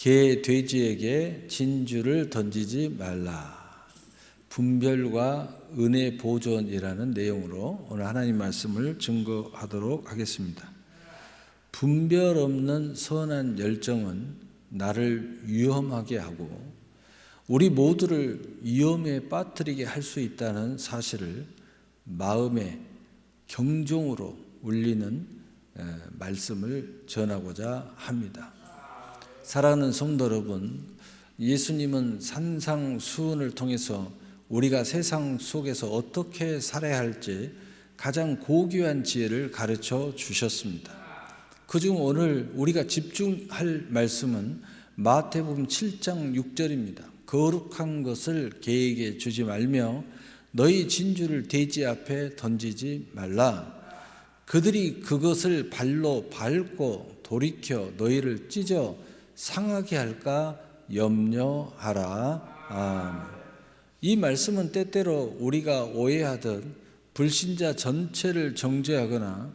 개 돼지에게 진주를 던지지 말라. 분별과 은혜 보존이라는 내용으로 오늘 하나님 말씀을 증거하도록 하겠습니다. 분별 없는 선한 열정은 나를 위험하게 하고 우리 모두를 위험에 빠뜨리게 할 수 있다는 사실을 마음에 경종으로 울리는 에, 말씀을 전하고자 합니다. 사랑하는 성도 여러분, 예수님은 산상수훈을 통해서 우리가 세상 속에서 어떻게 살아야 할지 가장 고귀한 지혜를 가르쳐 주셨습니다. 그중 오늘 우리가 집중할 말씀은 마태복음 7장 6절입니다. 거룩한 것을 개에게 주지 말며 너희 진주를 돼지 앞에 던지지 말라. 그들이 그것을 발로 밟고 돌이켜 너희를 찢어 상하게 할까 염려하라. 아멘. 이 말씀은 때때로 우리가 오해하듯 불신자 전체를 정죄하거나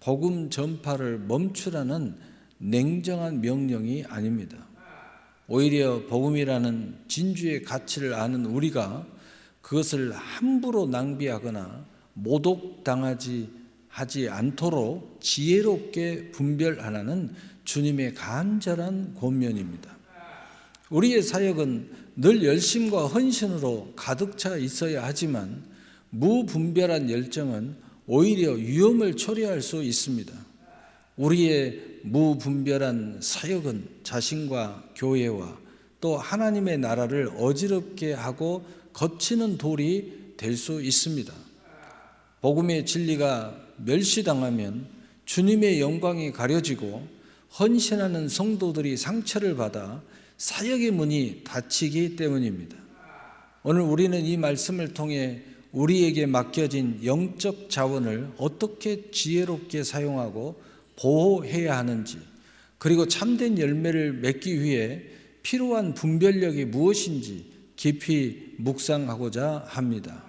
복음 전파를 멈추라는 냉정한 명령이 아닙니다. 오히려 복음이라는 진주의 가치를 아는 우리가 그것을 함부로 낭비하거나 모독당하지 하지 않도록 지혜롭게 분별하라는 주님의 간절한 권면입니다. 우리의 사역은 늘 열심과 헌신으로 가득 차 있어야 하지만 무분별한 열정은 오히려 위험을 초래할 수 있습니다. 우리의 무분별한 사역은 자신과 교회와 또 하나님의 나라를 어지럽게 하고 거치는 돌이 될 수 있습니다. 복음의 진리가 멸시당하면 주님의 영광이 가려지고 헌신하는 성도들이 상처를 받아 사역의 문이 닫히기 때문입니다. 오늘 우리는 이 말씀을 통해 우리에게 맡겨진 영적 자원을 어떻게 지혜롭게 사용하고 보호해야 하는지, 그리고 참된 열매를 맺기 위해 필요한 분별력이 무엇인지 깊이 묵상하고자 합니다.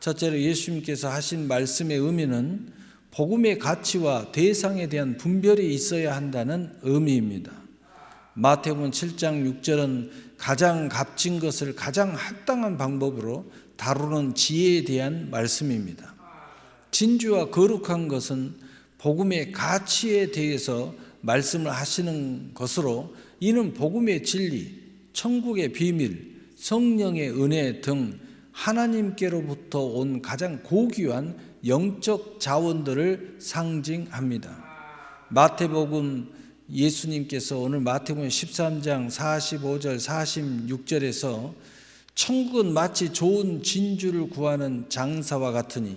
첫째로 예수님께서 하신 말씀의 의미는 복음의 가치와 대상에 대한 분별이 있어야 한다는 의미입니다. 마태복음 7장 6절은 가장 값진 것을 가장 합당한 방법으로 다루는 지혜에 대한 말씀입니다. 진주와 거룩한 것은 복음의 가치에 대해서 말씀을 하시는 것으로 이는 복음의 진리, 천국의 비밀, 성령의 은혜 등 하나님께로부터 온 가장 고귀한 영적 자원들을 상징합니다. 마태복음 예수님께서 오늘 마태복음 13장 45절 46절에서 천국은 마치 좋은 진주를 구하는 장사와 같으니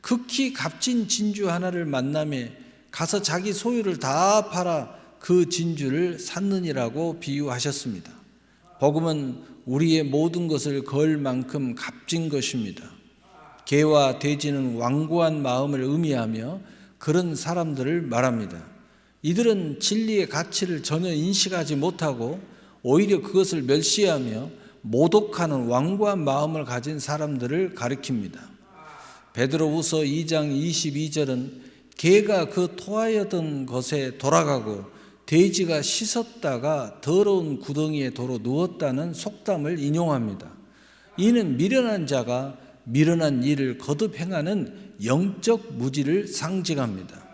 극히 값진 진주 하나를 만남에 가서 자기 소유를 다 팔아 그 진주를 샀느니라고 비유하셨습니다. 복음은 우리의 모든 것을 걸 만큼 값진 것입니다. 개와 돼지는 완고한 마음을 의미하며 그런 사람들을 말합니다. 이들은 진리의 가치를 전혀 인식하지 못하고 오히려 그것을 멸시하며 모독하는 완고한 마음을 가진 사람들을 가리킵니다. 베드로후서 2장 22절은 개가 그 토하였던 것에 돌아가고 돼지가 씻었다가 더러운 구덩이에 도로 누웠다는 속담을 인용합니다. 이는 미련한 자가 미련한 일을 거듭 행하는 영적 무지를 상징합니다.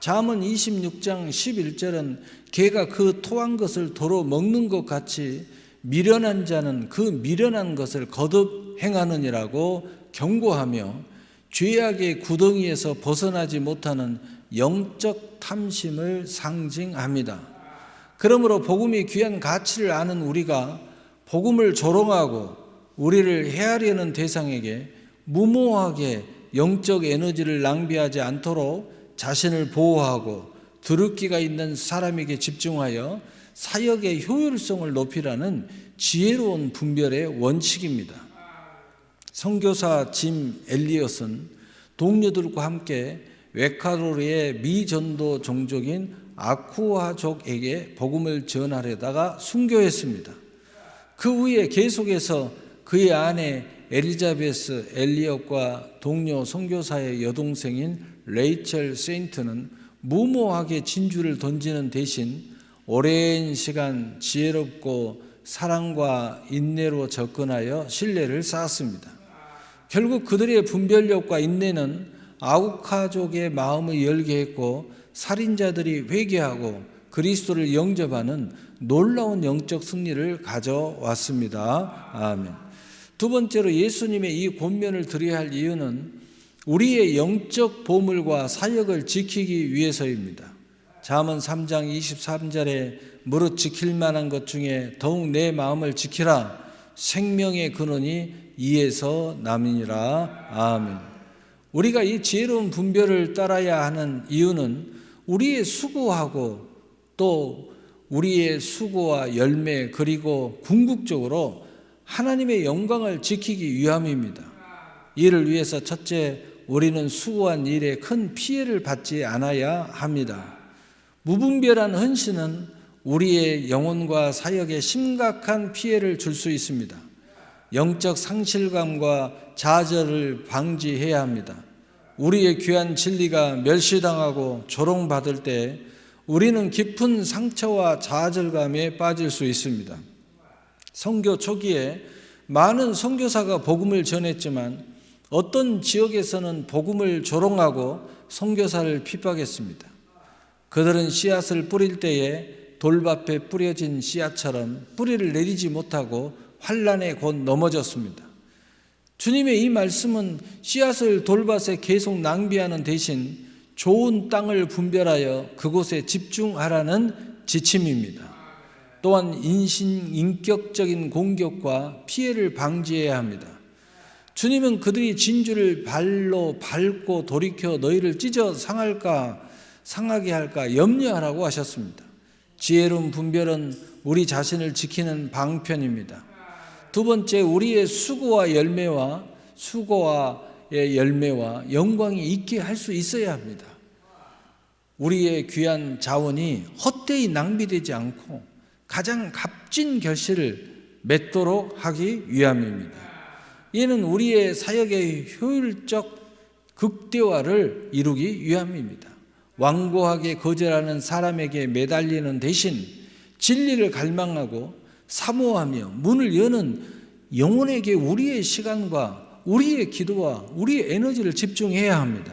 잠언 26장 11절은 개가 그 토한 것을 도로 먹는 것 같이 미련한 자는 그 미련한 것을 거듭 행하느니라고 경고하며 죄악의 구덩이에서 벗어나지 못하는 영적 탐심을 상징합니다. 그러므로 복음이 귀한 가치를 아는 우리가 복음을 조롱하고 우리를 해하려는 대상에게 무모하게 영적 에너지를 낭비하지 않도록 자신을 보호하고 드루기가 있는 사람에게 집중하여 사역의 효율성을 높이라는 지혜로운 분별의 원칙입니다. 선교사 짐 엘리엇은 동료들과 함께 웨카로르의 미전도 종족인 아쿠아족에게 복음을 전하려다가 순교했습니다. 그 후에 계속해서 그의 아내 엘리자베스 엘리엇과 동료 선교사의 여동생인 레이첼 세인트는 무모하게 진주를 던지는 대신 오랜 시간 지혜롭고 사랑과 인내로 접근하여 신뢰를 쌓았습니다. 결국 그들의 분별력과 인내는 아우카족의 마음을 열게 했고 살인자들이 회개하고 그리스도를 영접하는 놀라운 영적 승리를 가져왔습니다. 아멘. 두 번째로 예수님의 이 권면을 드려야 할 이유는 우리의 영적 보물과 사역을 지키기 위해서입니다. 잠언 3장 23절에 무릇 지킬 만한 것 중에 더욱 내 마음을 지키라 생명의 근원이 이에서 남이니라 아멘. 우리가 이 지혜로운 분별을 따라야 하는 이유는 우리의 수고하고 또 우리의 수고와 열매 그리고 궁극적으로 하나님의 영광을 지키기 위함입니다. 이를 위해서 첫째 우리는 수고한 일에 큰 피해를 받지 않아야 합니다. 무분별한 헌신은 우리의 영혼과 사역에 심각한 피해를 줄 수 있습니다. 영적 상실감과 좌절을 방지해야 합니다. 우리의 귀한 진리가 멸시당하고 조롱받을 때 우리는 깊은 상처와 좌절감에 빠질 수 있습니다. 선교 초기에 많은 선교사가 복음을 전했지만 어떤 지역에서는 복음을 조롱하고 선교사를 핍박했습니다. 그들은 씨앗을 뿌릴 때에 돌밭에 뿌려진 씨앗처럼 뿌리를 내리지 못하고 환란에 곧 넘어졌습니다. 주님의 이 말씀은 씨앗을 돌밭에 계속 낭비하는 대신 좋은 땅을 분별하여 그곳에 집중하라는 지침입니다. 또한 인신 인격적인 공격과 피해를 방지해야 합니다. 주님은 그들이 진주를 발로 밟고 돌이켜 너희를 찢어 상할까 상하게 할까 염려하라고 하셨습니다. 지혜로운 분별은 우리 자신을 지키는 방편입니다. 두 번째 우리의 수고와 열매와 수고와의 열매와 영광이 있게 할 수 있어야 합니다. 우리의 귀한 자원이 헛되이 낭비되지 않고 가장 값진 결실을 맺도록 하기 위함입니다. 이는 우리의 사역의 효율적 극대화를 이루기 위함입니다. 완고하게 거절하는 사람에게 매달리는 대신 진리를 갈망하고 사모하며 문을 여는 영혼에게 우리의 시간과 우리의 기도와 우리의 에너지를 집중해야 합니다.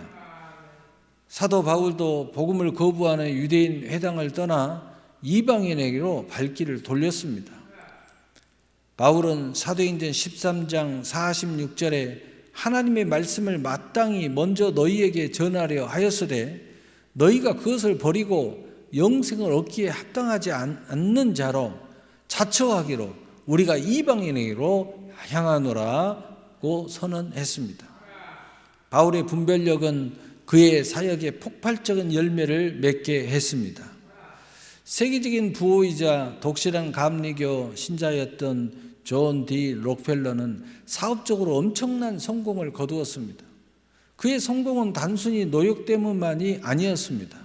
사도 바울도 복음을 거부하는 유대인 회당을 떠나 이방인에게로 발길을 돌렸습니다. 바울은 사도행전 13장 46절에 하나님의 말씀을 마땅히 먼저 너희에게 전하려 하였으되 너희가 그것을 버리고 영생을 얻기에 합당하지 않는 자로 자처하기로 우리가 이방인에게로 향하노라고 선언했습니다. 바울의 분별력은 그의 사역에 폭발적인 열매를 맺게 했습니다. 세계적인 부호이자 독실한 감리교 신자였던 존디 록펠러는 사업적으로 엄청난 성공을 거두었습니다. 그의 성공은 단순히 노력 때문만이 아니었습니다.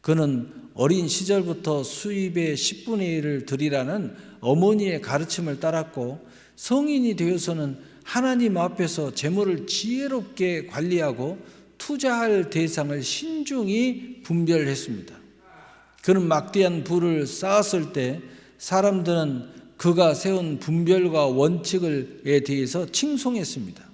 그는 어린 시절부터 수입의 10분의 1을 드리라는 어머니의 가르침을 따랐고 성인이 되어서는 하나님 앞에서 재물을 지혜롭게 관리하고 투자할 대상을 신중히 분별했습니다. 그는 막대한 부를 쌓았을 때 사람들은 그가 세운 분별과 원칙에 대해서 칭송했습니다.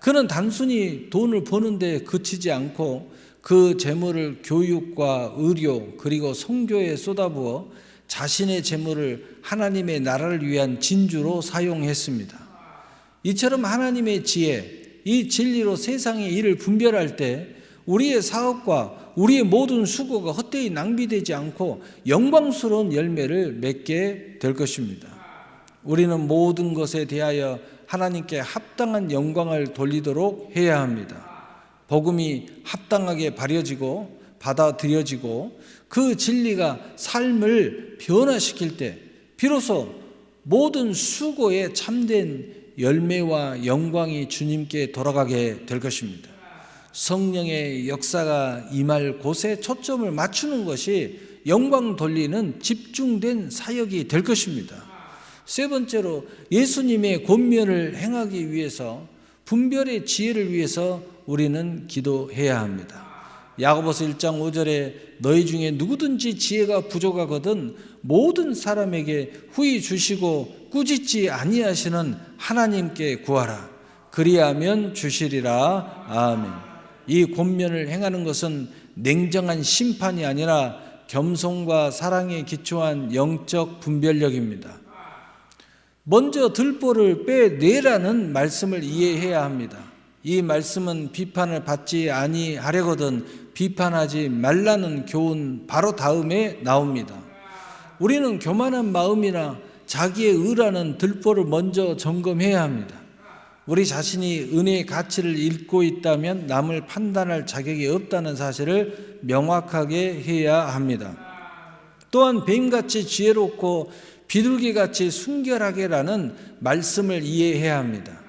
그는 단순히 돈을 버는데 그치지 않고 그 재물을 교육과 의료 그리고 성교에 쏟아부어 자신의 재물을 하나님의 나라를 위한 진주로 사용했습니다. 이처럼 하나님의 지혜, 이 진리로 세상의 일을 분별할 때 우리의 사업과 우리의 모든 수고가 헛되이 낭비되지 않고 영광스러운 열매를 맺게 될 것입니다. 우리는 모든 것에 대하여 하나님께 합당한 영광을 돌리도록 해야 합니다. 복음이 합당하게 발려지고 받아들여지고 그 진리가 삶을 변화시킬 때 비로소 모든 수고에 참된 열매와 영광이 주님께 돌아가게 될 것입니다. 성령의 역사가 임할 곳에 초점을 맞추는 것이 영광 돌리는 집중된 사역이 될 것입니다. 세 번째로 예수님의 권면을 행하기 위해서 분별의 지혜를 위해서 우리는 기도해야 합니다. 야고보서 1장 5절에 너희 중에 누구든지 지혜가 부족하거든 모든 사람에게 후히 주시고 꾸짖지 아니하시는 하나님께 구하라. 그리하면 주시리라. 아멘. 이 권면을 행하는 것은 냉정한 심판이 아니라 겸손과 사랑에 기초한 영적 분별력입니다. 먼저 들보를 빼내라는 말씀을 이해해야 합니다. 이 말씀은 비판을 받지 아니하려거든 비판하지 말라는 교훈 바로 다음에 나옵니다. 우리는 교만한 마음이나 자기의 의라는 들보를 먼저 점검해야 합니다. 우리 자신이 은혜의 가치를 잃고 있다면 남을 판단할 자격이 없다는 사실을 명확하게 해야 합니다. 또한 뱀같이 지혜롭고 비둘기같이 순결하게라는 말씀을 이해해야 합니다.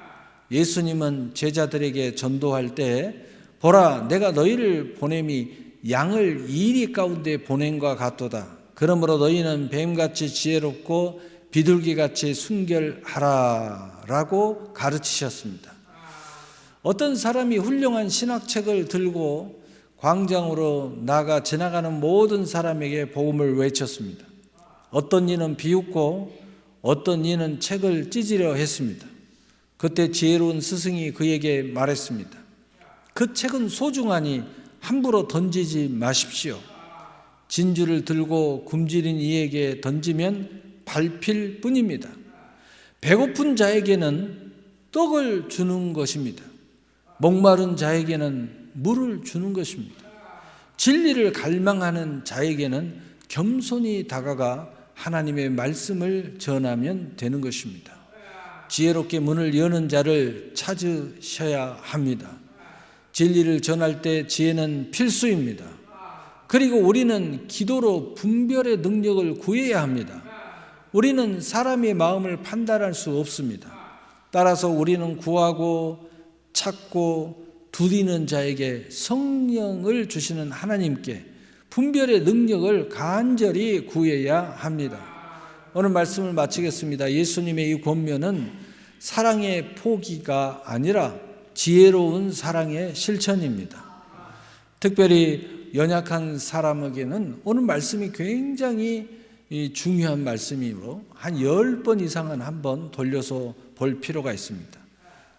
예수님은 제자들에게 전도할 때 보라 내가 너희를 보냄이 양을 이리 가운데 보냄과 같도다. 그러므로 너희는 뱀같이 지혜롭고 비둘기 같이 순결하라라고 가르치셨습니다. 어떤 사람이 훌륭한 신학책을 들고 광장으로 나가 지나가는 모든 사람에게 복음을 외쳤습니다. 어떤 이는 비웃고 어떤 이는 책을 찢으려 했습니다. 그때 지혜로운 스승이 그에게 말했습니다. 그 책은 소중하니 함부로 던지지 마십시오. 진주를 들고 굶주린 이에게 던지면 밟힐 뿐입니다. 배고픈 자에게는 떡을 주는 것입니다. 목마른 자에게는 물을 주는 것입니다. 진리를 갈망하는 자에게는 겸손히 다가가 하나님의 말씀을 전하면 되는 것입니다. 지혜롭게 문을 여는 자를 찾으셔야 합니다. 진리를 전할 때 지혜는 필수입니다. 그리고 우리는 기도로 분별의 능력을 구해야 합니다. 우리는 사람의 마음을 판단할 수 없습니다. 따라서 우리는 구하고 찾고 두리는 자에게 성령을 주시는 하나님께 분별의 능력을 간절히 구해야 합니다. 오늘 말씀을 마치겠습니다. 예수님의 이 권면은 사랑의 포기가 아니라 지혜로운 사랑의 실천입니다. 특별히 연약한 사람에게는 오늘 말씀이 굉장히 중요한 말씀이므로 한 10번 이상은 한번 돌려서 볼 필요가 있습니다.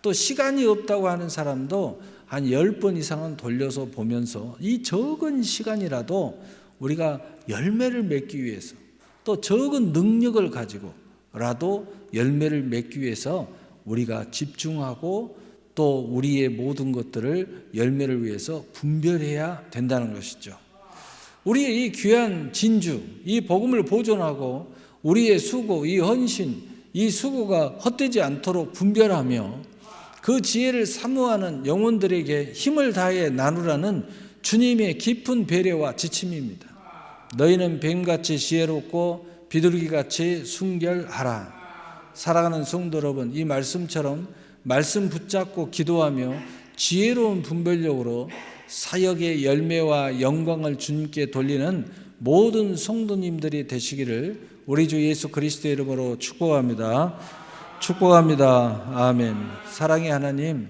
또 시간이 없다고 하는 사람도 한 10번 이상은 돌려서 보면서 이 적은 시간이라도 우리가 열매를 맺기 위해서 또 적은 능력을 가지고라도 열매를 맺기 위해서 우리가 집중하고 또 우리의 모든 것들을 열매를 위해서 분별해야 된다는 것이죠. 우리의 이 귀한 진주, 이 복음을 보존하고 우리의 수고, 이 헌신, 이 수고가 헛되지 않도록 분별하며 그 지혜를 사모하는 영혼들에게 힘을 다해 나누라는 주님의 깊은 배려와 지침입니다. 너희는 뱀같이 지혜롭고 비둘기같이 순결하라. 살아가는 성도 여러분, 이 말씀처럼 말씀 붙잡고 기도하며 지혜로운 분별력으로 사역의 열매와 영광을 주님께 돌리는 모든 성도님들이 되시기를 우리 주 예수 그리스도의 이름으로 축복합니다. 축복합니다. 아멘. 사랑의 하나님,